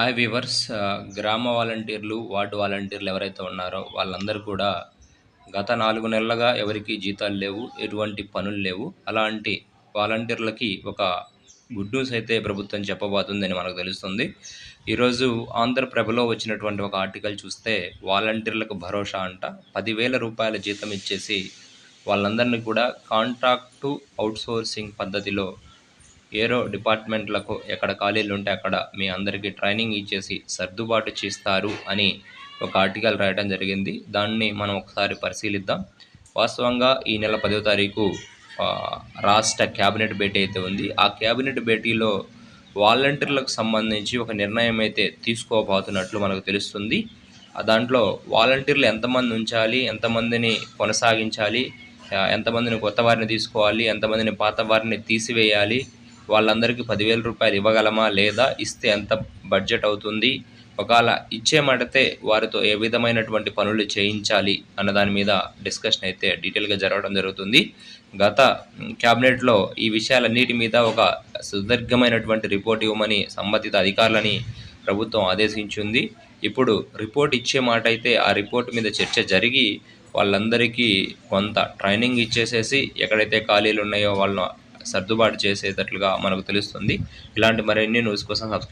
Hi weavers uh, గ్రామ వాలంటీర్లు ward వాలంటీర్లు ఎవరైతే ఉన్నారో వాళ్ళందరూ కూడా గత నాలుగు నెలలుగా ఎవరికి జీతాలు లేవు ఎటువంటి పనులు లేవు. అలాంటి వాలంటీర్లకి ఒక గుడ్ న్యూస్ అయితే ప్రభుత్వం చెప్పబోతుందని మనకు తెలుస్తుంది. ఈరోజు ఆంధ్రప్రభలో వచ్చినటువంటి ఒక ఆర్టికల్ చూస్తే వాలంటీర్లకు భరోసా అంట. పదివేల రూపాయల జీతం ఇచ్చేసి వాళ్ళందరినీ కూడా కాంట్రాక్టు అవుట్సోర్సింగ్ పద్ధతిలో ఏరో డిపార్ట్మెంట్లకు ఎక్కడ ఖాళీలు ఉంటే అక్కడ మీ అందరికీ ట్రైనింగ్ ఇచ్చేసి సర్దుబాటు చేస్తారు అని ఒక ఆర్టికల్ రాయడం జరిగింది. దాన్ని మనం ఒకసారి పరిశీలిద్దాం. వాస్తవంగా ఈ నెల పదో తారీఖు రాష్ట్ర క్యాబినెట్ భేటీ అయితే ఉంది. ఆ క్యాబినెట్ భేటీలో వాలంటీర్లకు సంబంధించి ఒక నిర్ణయం అయితే తీసుకోబోతున్నట్లు మనకు తెలుస్తుంది. దాంట్లో వాలంటీర్లు ఎంతమంది ఉంచాలి ఎంతమందిని కొనసాగించాలి ఎంతమందిని కొత్త వారిని తీసుకోవాలి ఎంతమందిని పాత వారిని తీసివేయాలి వాళ్ళందరికీ పదివేల రూపాయలు ఇవ్వగలమా లేదా? ఇస్తే ఎంత బడ్జెట్ అవుతుంది? ఒకవేళ ఇచ్చేమడితే వారితో ఏ విధమైనటువంటి పనులు చేయించాలి అన్న దాని మీద డిస్కషన్ అయితే డీటెయిల్గా జరగడం జరుగుతుంది. గత క్యాబినెట్లో ఈ విషయాలన్నిటి మీద ఒక సుదీర్ఘమైనటువంటి రిపోర్ట్ ఇవ్వమని సంబంధిత అధికారులని ప్రభుత్వం ఆదేశించింది. ఇప్పుడు రిపోర్ట్ ఇచ్చే మాట అయితే ఆ రిపోర్ట్ మీద చర్చ జరిగి వాళ్ళందరికీ కొంత ట్రైనింగ్ ఇచ్చేసేసి ఎక్కడైతే ఖాళీలు ఉన్నాయో వాళ్ళను సర్దుబాటు చేసేటట్లుగా మనకు తెలుస్తుంది. ఇలాంటి మరిన్ని న్యూస్ కోసం సబ్స్క్రైబ్